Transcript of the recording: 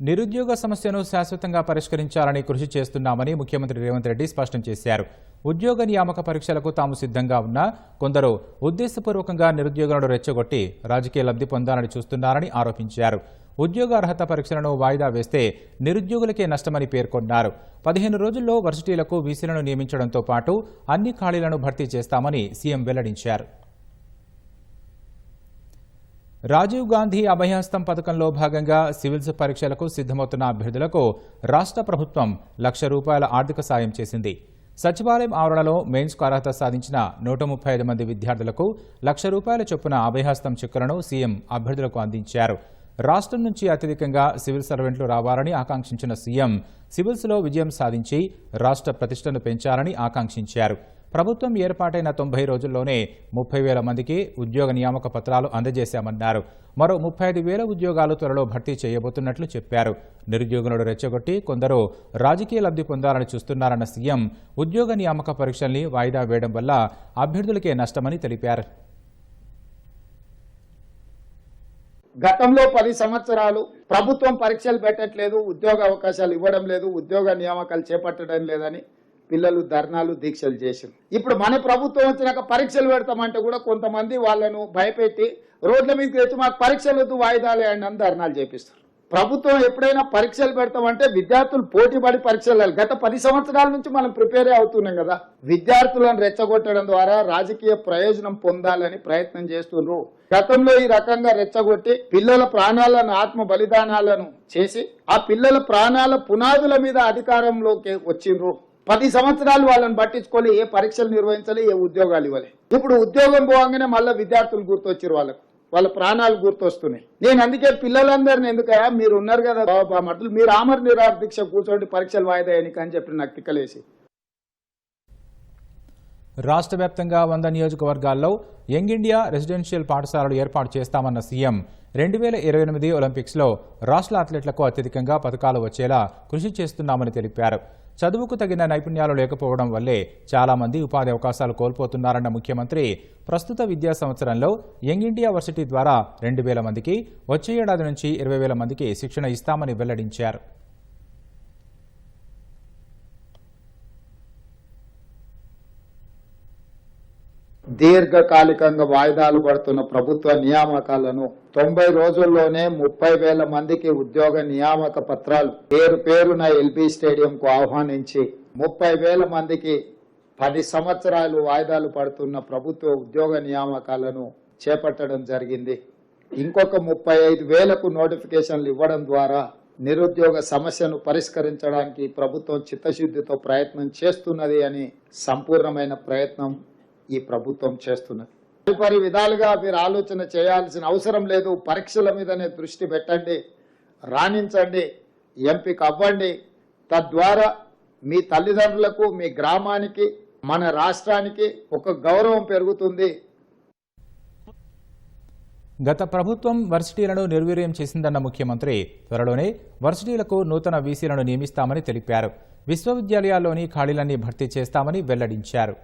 నిరుద్యోగ సమస్యను శాశ్వతంగా పరిష్కరించాలని కృషి చేస్తున్నామని ముఖ్యమంత్రి రేవంత్ రెడ్డి స్పష్టం చేశారు. ఉద్యోగ నియామక పరీక్షలకు తాము సిద్ధంగా ఉన్నా కొందరు ఉద్దేశపూర్వకంగా నిరుద్యోగులను రెచ్చగొట్టి రాజకీయ లబ్ధి పొందాలని చూస్తున్నారని ఆరోపించారు. ఉద్యోగ అర్హత పరీక్షలను వాయిదా వేస్తే నిరుద్యోగులకే నష్టమని పేర్కొన్నారు. పదిహేను రోజుల్లో వర్సిటీలకు వీసీలను నియమించడంతో పాటు అన్ని ఖాళీలను భర్తీ చేస్తామని సీఎం వెల్లడించారు. రాజీవ్ గాంధీ అభయహస్తం పథకంలో భాగంగా సివిల్స్ పరీక్షలకు సిద్ధమవుతున్న అభ్యర్థులకు రాష్ట్ర ప్రభుత్వం లక్ష రూపాయల ఆర్థిక సాయం చేసింది. సచివాలయం ఆవరణలో మెయిన్స్కు అర్హత సాధించిన నూట ముప్పై ఐదు మంది విద్యార్థులకు లక్ష రూపాయల చొప్పున అభయహస్తం చిక్కులను సీఎం అభ్యర్థులకు అందించారు. రాష్ట్రం నుంచి అత్యధికంగా సివిల్ సర్వెంట్లు రావాలని ఆకాంక్షించిన సీఎం సివిల్స్లో విజయం సాధించి రాష్ట్ర ప్రతిష్టను పెంచాలని ఆకాంక్షించారు. ప్రభుత్వం ఏర్పాటైన తొంభై రోజుల్లోనే ముప్పై వేల మందికి ఉద్యోగ నియామక పత్రాలు అందజేశామన్నారు. మరో ముప్పై ఐదు వేల ఉద్యోగాలు త్వరలో భర్తీ చేయబోతున్నట్లు చెప్పారు. నిరుద్యోగులను రెచ్చగొట్టి కొందరు రాజకీయ లబ్ధి పొందాలని చూస్తున్నారన్న సీఎం ఉద్యోగ నియామక పరీక్షల్ని వాయిదా వేయడం వల్ల అభ్యర్థులకే నష్టమని తెలిపారు. గతంలో పది సంవత్సరాలు ప్రభుత్వం పరీక్షలు పెట్టట్లేదు ఉద్యోగ అవకాశాలు ఇవ్వడం లేదు ఉద్యోగ నియామకాలు చేపట్టడం లేదని పిల్లలు ధర్నాలు దీక్షలు చేశారు. ఇప్పుడు మన ప్రభుత్వం వచ్చినాక పరీక్షలు పెడతామంటే కూడా కొంతమంది వాళ్ళను భయపెట్టి రోడ్ల మీదకి తెచ్చి మాకు పరీక్షలు వద్దు వాయిదాలే వేయండి అని ధర్నాలు చేపిస్తారు. ప్రభుత్వం ఎప్పుడైనా పరీక్షలు పెడతామంటే విద్యార్థులు పోటీ పడి పరీక్షలు వెళ్ళాలి. గత పది సంవత్సరాల నుంచి మనం ప్రిపేర్ అవుతున్నాం కదా. విద్యార్థులను రెచ్చగొట్టడం ద్వారా రాజకీయ ప్రయోజనం పొందాలని ప్రయత్నం చేస్తున్నారు. గతంలో ఈ రకంగా రెచ్చగొట్టి పిల్లల ప్రాణాలను ఆత్మ బలిదానాలను చేసి ఆ పిల్లల ప్రాణాల పునాదుల మీద అధికారంలోకి వచ్చిండ్రు. పది సంవత్సరాలు వాళ్ళని పట్టించుకోలే ఏ పరీక్షలు నిర్వహించలే ఏ ఉద్యోగాలు ఇవ్వలే. ఇప్పుడు ఉద్యోగం పోగానే మళ్ళీ విద్యార్థులు గుర్తొచ్చారు వాళ్ళకు. వాళ్ళ ప్రాణాలు గుర్తొస్తున్నాయి. నేను అందుకే పిల్లలందరిని ఎందుకయా మీరు ఉన్నారు కదా బాబా మట్లు మీరు ఆమర నిరాహార దీక్ష కూర్చోండి పరీక్షలు వాయిదా ఎన్నిక అని చెప్పి నాకు తిక్కలేసి. రాష్ట్ర వ్యాప్తంగా వంద నియోజకవర్గాల్లో యంగ్ ఇండియా రెసిడెన్షియల్ పాఠశాలలు ఏర్పాటు చేస్తామన్న సీఎం రెండు వేల ఇరవై ఎనిమిది ఒలింపిక్స్లో రాష్ట్ర అథ్లెట్లకు అత్యధికంగా పథకాలు వచ్చేలా కృషి చేస్తున్నామని తెలిపారు. చదువుకు తగిన నైపుణ్యాలు లేకపోవడం వల్లే చాలా మంది ఉపాధి అవకాశాలు కోల్పోతున్నారన్న ముఖ్యమంత్రి ప్రస్తుత విద్యా సంవత్సరంలో యంగ్ ఇండియా వర్సిటీ ద్వారా రెండు వేల మందికి వచ్చే ఏడాది నుంచి ఇరవై వేల మందికి శిక్షణ ఇస్తామని వెల్లడించారు. దీర్ఘకాలికంగా వాయిదాలు పడుతున్న ప్రభుత్వ నియామకాలను తొంభై రోజుల్లోనే ముప్పై వేల మందికి ఉద్యోగ నియామక పత్రాలు పేరు పేరున ఎల్బీ స్టేడియం కు ఆహ్వానించి ముప్పై వేల మందికి పది సంవత్సరాలు వాయిదాలు పడుతున్న ప్రభుత్వ ఉద్యోగ నియామకాలను చేపట్టడం జరిగింది. ఇంకొక ముప్పై ఐదు వేలకు నోటిఫికేషన్లు ఇవ్వడం ద్వారా నిరుద్యోగ సమస్యను పరిష్కరించడానికి ప్రభుత్వం చిత్తశుద్ధితో ప్రయత్నం చేస్తున్నది అని సంపూర్ణమైన ప్రయత్నం ఈ ప్రభుత్వం చేస్తున్నది. తదుపరి విధాలుగా మీరు ఆలోచన చేయాల్సిన అవసరం లేదు. పరీక్షల మీదనే దృష్టి పెట్టండి రాణించండి ఎంపిక అవ్వండి. తద్వారా మీ తల్లిదండ్రులకు మీ గ్రామానికి మన రాష్ట్రానికి ఒక గౌరవం పెరుగుతుంది. గత ప్రభుత్వం వర్సిటీలను నిర్వీర్యం చేసిందన్న ముఖ్యమంత్రి త్వరలోనే వర్సిటీలకు నూతన వీసీలను నియమిస్తామని తెలిపారు. విశ్వవిద్యాలయాల్లోని ఖాళీలన్నీ భర్తీ చేస్తామని వెల్లడించారు.